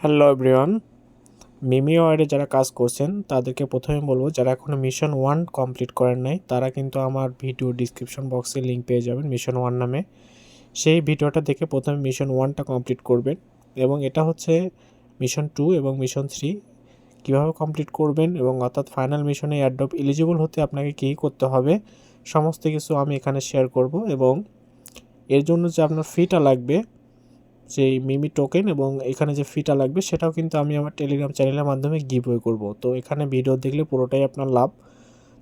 Hello everyone, মিমি ওয়ার্ডে যারা কাজ করছেন, তাদেরকে প্রথমে বলব, যারা এখনও মিশন ওয়ান কমপ্লিট করেন নাই, তারা কিন্তু আমার ভিডিও ডিসক্রিপশন বক্সে লিঙ্ক পেয়ে যাবেন মিশন ওয়ান নামে। সেই ভিডিওটা দেখে প্রথমে মিশন ওয়ানটা কমপ্লিট করবেন এবং এটা হচ্ছে মিশন টু এবং মিশন থ্রি। কীভাবে কমপ্লিট করবেন এবং অর্থাৎ ফাইনাল মিশনে অ্যাডপ এলিজিবল হতে আপনাকে কী করতে হবে, সমস্ত কিছু আমি এখানে শেয়ার করব এবং এর জন্য যে আপনার ফিটা লাগবে যেই মিমি টোকেন এবং এখানে যে ফিটা লাগবে, সেটাও কিন্তু আমি আমার টেলিগ্রাম চ্যানেলের মাধ্যমে গিভওয়ে করব। তো এখানে ভিডিও দেখলে পুরোটাই আপনার লাভ।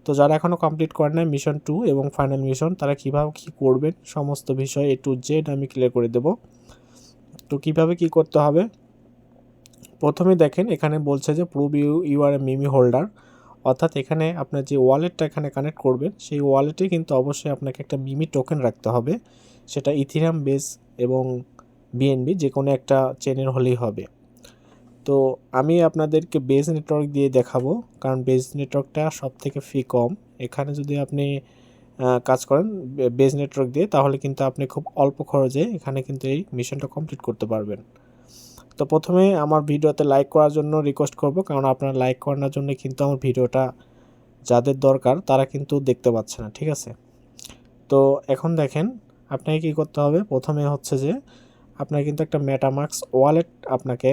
তো যারা এখনও কমপ্লিট করেন নাই মিশন টু এবং ফাইনাল মিশন তারা কীভাবে কী করবেন, সমস্ত বিষয় এ টু জেড আমি ক্লিয়ার করে দেব। তো কীভাবে কি করতে হবে? প্রথমে দেখেন, এখানে বলছে যে prove you you are a meme holder অর্থাৎ এখানে আপনার যে ওয়ালেটটা এখানে কানেক্ট করবেন, সেই ওয়ালেটে কিন্তু অবশ্যই আপনাকে একটা মিমি টোকেন রাখতে হবে। সেটা ইথিরাম বেস এবং বিএনবি যে কোনো একটা চেনের হলেই হবে। তো আমি আপনাদেরকে বেস নেটওয়ার্ক দিয়ে দেখাবো, কারণ বেস নেটওয়ার্কটা সব থেকে ফি কম। এখানে যদি আপনি কাজ করেন বেস নেটওয়ার্ক দিয়ে, তাহলে কিন্তু আপনি খুব অল্প খরচে এখানে কিন্তু এই মিশনটা কমপ্লিট করতে পারবেন। তো প্রথমে আমার ভিডিওতে লাইক করার জন্য রিকোয়েস্ট করব, কারণ আপনারা লাইক করানোর জন্য কিন্তু আমার ভিডিওটা যাদের দরকার, তারা কিন্তু দেখতে পাচ্ছে না, ঠিক আছে? তো এখন দেখেন, আপনাকে কী করতে হবে? প্রথমে হচ্ছে যে আপনার কিন্তু একটা মেটামাক্স ওয়ালেট আপনাকে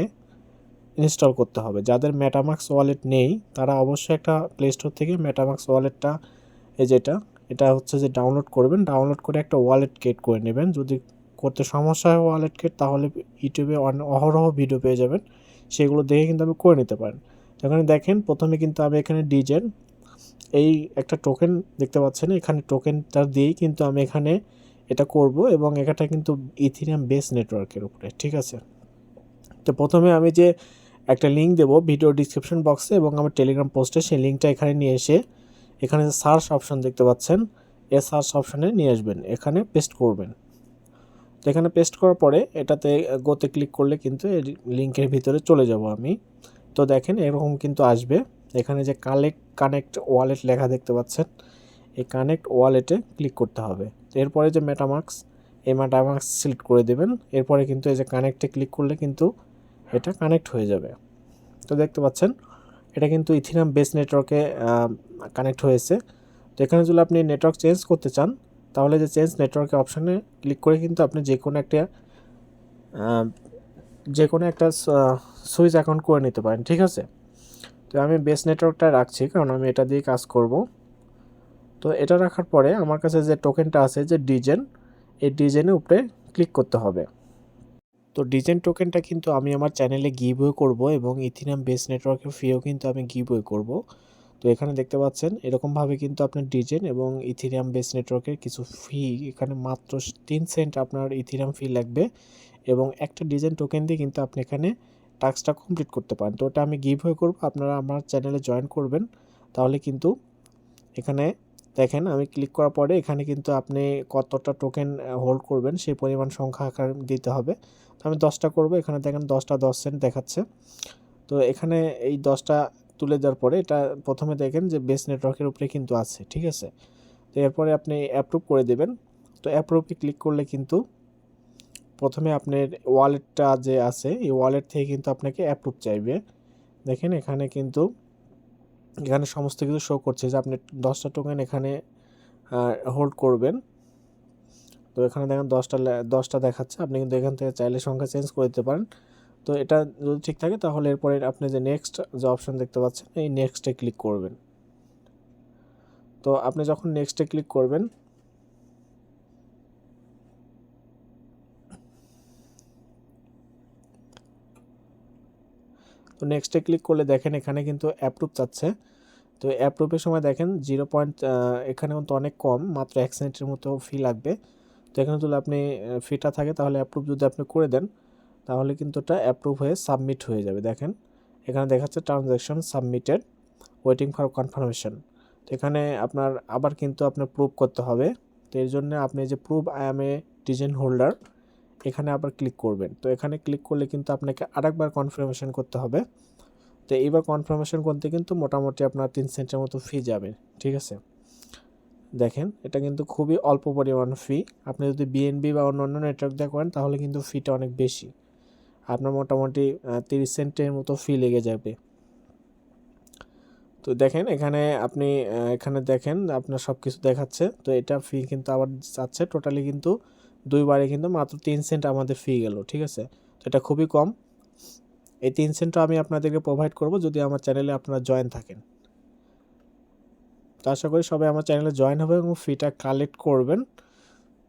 ইনস্টল করতে হবে। যাদের মেটামাক্স ওয়ালেট নেই, তারা অবশ্যই একটা প্লে স্টোর থেকে মেটামাক্স ওয়ালেটটা এই যেটা এটা হচ্ছে যে ডাউনলোড করবেন। ডাউনলোড করে একটা ওয়ালেট ক্রিয়েট করে নেবেন। যদি করতে সমস্যা হয় ওয়ালেট ক্রিয়েট তাহলে ইউটিউবে অহরহ ভিডিও পেয়ে যাবেন। সেগুলো দেখে কিন্তু আপনি করে নিতে পারেন। এখানে দেখেন, প্রথমে কিন্তু আমি এখানে ডিজেন এই একটা টোকেন দেখতে পাচ্ছেন। এখানে টোকেনটা দিয়েই কিন্তু আমি এখানে এটা করব এবং এটা কিন্তু ইথিরিয়াম বেস নেটওয়ার্কের উপরে, ঠিক আছে? তো প্রথমে আমি যে একটা লিঙ্ক দেবো ভিডিও ডিসক্রিপশন বক্সে এবং আমার টেলিগ্রাম পোস্টে সেই লিঙ্কটা এখানে নিয়ে এসে এখানে সার্চ অপশন দেখতে পাচ্ছেন, এ সার্চ অপশানে নিয়ে আসবেন। এখানে পেস্ট করবেন। তো এখানে পেস্ট করার পরে এটাতে গোতে ক্লিক করলে কিন্তু এই লিঙ্কের ভিতরে চলে যাব আমি। তো দেখেন এরকম কিন্তু আসবে। এখানে যে কালেক্ট কানেক্ট ওয়ালেট লেখা দেখতে পাচ্ছেন, এই কানেক্ট ওয়ালেটে ক্লিক করতে হবে। এরপরে যে মেটামার্কস এই মেটামার্কস সিলেক্ট করে দেবেন। এরপরে কিন্তু এই যে কানেক্টে ক্লিক করলে কিন্তু এটা কানেক্ট হয়ে যাবে। তো দেখতে পাচ্ছেন, এটা কিন্তু ইথিনাম বেস নেটওয়ার্কে কানেক্ট হয়েছে। তো এখানে যদি আপনি নেটওয়ার্ক চেঞ্জ করতে চান, তাহলে যে চেঞ্জ নেটওয়ার্কের অপশানে ক্লিক করে কিন্তু আপনি যে কোনো একটা যে কোনো একটা সুইচ অ্যাকাউন্ট করে নিতে পারেন। ঠিক আছে? তো আমি বেস নেটওয়ার্কটা রাখছি, কারণ আমি এটা দিয়ে কাজ করব। তো এটা রাখার পরে আমার কাছে যে টোকেনটা আছে যে ডিজেন, এই ডিজেনের উপরে ক্লিক করতে হবে। তো ডিজেন টোকেনটা কিন্তু আমি আমার চ্যানেলে গিভওয়ে করব এবং ইথিনাম বেস নেটওয়ার্কের ফিও কিন্তু আমি গিভওয়ে করব। তো এখানে দেখতে পাচ্ছেন, এরকমভাবে কিন্তু আপনার ডিজেন এবং ইথিরিয়াম বেস নেটওয়ার্কের কিছু ফি এখানে মাত্র তিন সেন্ট আপনার ইথিরিয়াম ফি লাগবে এবং একটা ডিজেন টোকেন দিয়ে কিন্তু আপনি এখানে টাস্কটা কমপ্লিট করতে পারেন। তো ওটা আমি গিভ হয়ে করব, আপনারা আমার চ্যানেলে জয়েন করবেন, তাহলে কিন্তু এখানে দেখেন, আমি ক্লিক করার পরে এখানে কিন্তু আপনি কতটা টোকেন হোল্ড করবেন সেই পরিমাণ সংখ্যা আকার দিতে হবে। তো আমি দশটা করব, এখানে দেখেন দশটা দশ সেন্ট দেখাচ্ছে। তো এখানে এই দশটা তুলে দেওয়ার পরে এটা প্রথমে দেখেন যে বেস নেটওয়ার্কের উপরে কিন্তু আছে, ঠিক আছে? তো এরপরে আপনি অ্যাপ্রুভ করে দেবেন। তো অ্যাপ্রুভে ক্লিক করলে কিন্তু প্রথমে আপনার ওয়ালেটটা যে আছে, এই ওয়ালেট থেকে কিন্তু আপনাকে অ্যাপ্রুভ চাইবে। দেখেন এখানে কিন্তু এখানে সমস্ত কিছু শো করছে। যে আপনি দশটা টোকেন এখানে হোল্ড করবেন। তো এখানে দেখেন দশটা দশটা দেখাচ্ছে। আপনি কিন্তু এখান থেকে চাইলে সংখ্যা চেঞ্জ করে দিতে পারেন। তো এটা যদি ঠিক থাকে, তাহলে এরপরে আপনি যে নেক্সট যে অপশান দেখতে পাচ্ছেন, এই নেক্সটে ক্লিক করবেন। তো আপনি যখন নেক্সটে ক্লিক করবেন তো নেক্সটে ক্লিক করলে দেখেন এখানে কিন্তু অ্যাপ্রুভ চাচ্ছে। তো অ্যাপ্রুভের সময় দেখেন জিরো পয়েন্ট এখানে কিন্তু অনেক কম, মাত্র এক সেন্টের মতো ফি লাগবে। তো এখানে যদি আপনি ফিটা থাকে তাহলে অ্যাপ্রুভ যদি আপনি করে দেন, তাহলে কিন্তু এটা অ্যাপ্রুভ হয়ে সাবমিট হয়ে যাবে। দেখেন, এখানে দেখাচ্ছে transaction submitted waiting for confirmation তো এখানে আপনার আবার কিন্তু আপনার প্রুভ করতে হবে। তো এর জন্য আপনি যে prove I am a degen holder এখানে আবার ক্লিক করবেন। তো এখানে ক্লিক করলে কিন্তু আপনাকে আরেকবার কনফার্মেশন করতে হবে। তো এইবার কনফার্মেশন করতে কিন্তু মোটামুটি আপনার তিন সেন্টের মতো ফি যাবে, ঠিক আছে? দেখেন, এটা কিন্তু খুবই অল্প পরিমাণ ফি আপনি যদি বিএনবি বা অন্য অন্য নেটওয়ার্ক দিয়ে করেন, তাহলে কিন্তু ফিটা অনেক বেশি। আপনার মোটামুটি তিরিশ সেন্টের মতো ফি লেগে যাবে। তো দেখেন, এখানে আপনি এখানে দেখেন, আপনার সব কিছু দেখাচ্ছে। তো এটা ফি কিন্তু আবার চাচ্ছে টোটালি কিন্তু দুইবারে কিন্তু মাত্র তিন সেন্ট আমাদের ফি গেল, ঠিক আছে? তো এটা খুবই কম। এই তিন সেন্টটা আমি আপনাদেরকে প্রোভাইড করব যদি আমার চ্যানেলে আপনারা জয়েন থাকেন। তো আশা করি সবাই আমার চ্যানেলে জয়েন হবে এবং ফিটা কালেক্ট করবেন।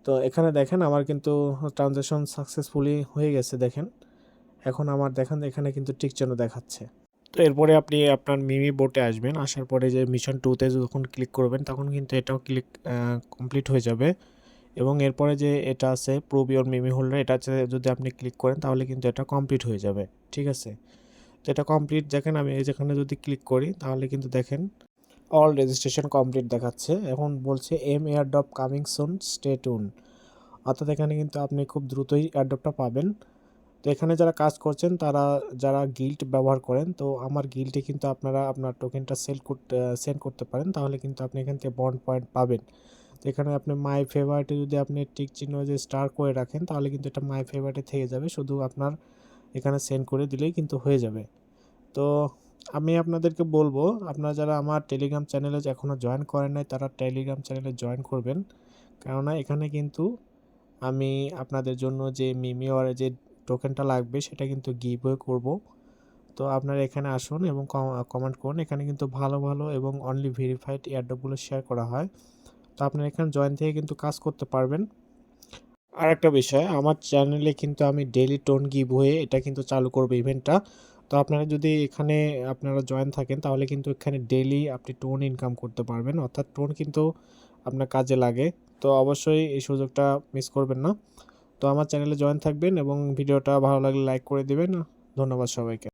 তো এখানে দেখেন আমার কিন্তু ট্রানজ্যাকশন সাকসেসফুলি হয়ে গেছে, দেখেন। এখন আমার দেখেন, এখানে কিন্তু টিক চিহ্ন দেখাচ্ছে। তো এরপরে আপনি আপনার মিমি বোটে আসবেন, আসার পরে যে মিশন টুতে যখন ক্লিক করবেন, তখন কিন্তু এটাও ক্লিক কমপ্লিট হয়ে যাবে। এবং এরপরে যে এটা আছে প্রুভ ইওর মিমি হোল্ডার, এটা যদি আপনি ক্লিক করেন তাহলে কিন্তু এটা কমপ্লিট হয়ে যাবে, ঠিক আছে? তো এটা কমপ্লিট দেখেন আমি এই যেখানে যদি ক্লিক করি তাহলে কিন্তু দেখেন অল রেজিস্ট্রেশন কমপ্লিট দেখাচ্ছে। এখন বলছে M airdrop coming soon stay tuned অর্থাৎ এখানে কিন্তু আপনি খুব দ্রুতই এয়ারড্রপটা পাবেন। তো এখানে যারা কাজ করছেন তারা, যারা গিল্ট ব্যবহার করেন, তো আমার গিল্টে কিন্তু আপনারা আপনার টোকেনটা সেল করতে সেন্ড করতে পারেন, তাহলে কিন্তু আপনি এখান থেকে বন্ড পয়েন্ট পাবেন। এখানে আপনি মাই ফেভারিটে যদি আপনি টিক চিহ্ন যে স্টার করে রাখেন, তাহলে কিন্তু এটা মাই ফেভারিটে থেকে যাবে। শুধু আপনার এখানে সেন্ড করে দিলেই কিন্তু হয়ে যাবে। তো আমি আপনাদেরকে বলব, আপনারা যারা আমার টেলিগ্রাম চ্যানেলে এখনও জয়েন করেন নাই, তারা টেলিগ্রাম চ্যানেলে জয়েন করবেন। কেননা এখানে কিন্তু আমি আপনাদের জন্য যে মিমিওয়ার যে টোকেনটা লাগবে, সেটা কিন্তু গিভওয়ে করব। তো আপনারা এখানে আসুন এবং কমেন্ট করুন। এখানে কিন্তু ভালো ভালো এবং অনলি ভেরিফাইড এয়ারড্রপগুলো শেয়ার করা হয়। তো আপনারা এখানে জয়েন থেকে কিন্তু কাজ করতে পারবেন। আর একটা বিষয়, আমার চ্যানেলে কিন্তু আমি ডেলি টোন গিভওয়ে এটা কিন্তু চালু করব ইভেন্টটা তো আপনারা যদি এখানে আপনারা জয়েন থাকেন তাহলে কিন্তু এখানে ডেলি আপনি টোন ইনকাম করতে পারবেন। অর্থাৎ টোন কিন্তু আপনার কাজে লাগে। তো অবশ্যই এই সুযোগটা মিস করবেন না। তো আমার চ্যানেলে জয়েন থাকবেন এবং ভিডিওটা ভালো লাগলে লাইক করে দেবেন। ধন্যবাদ সবাইকে।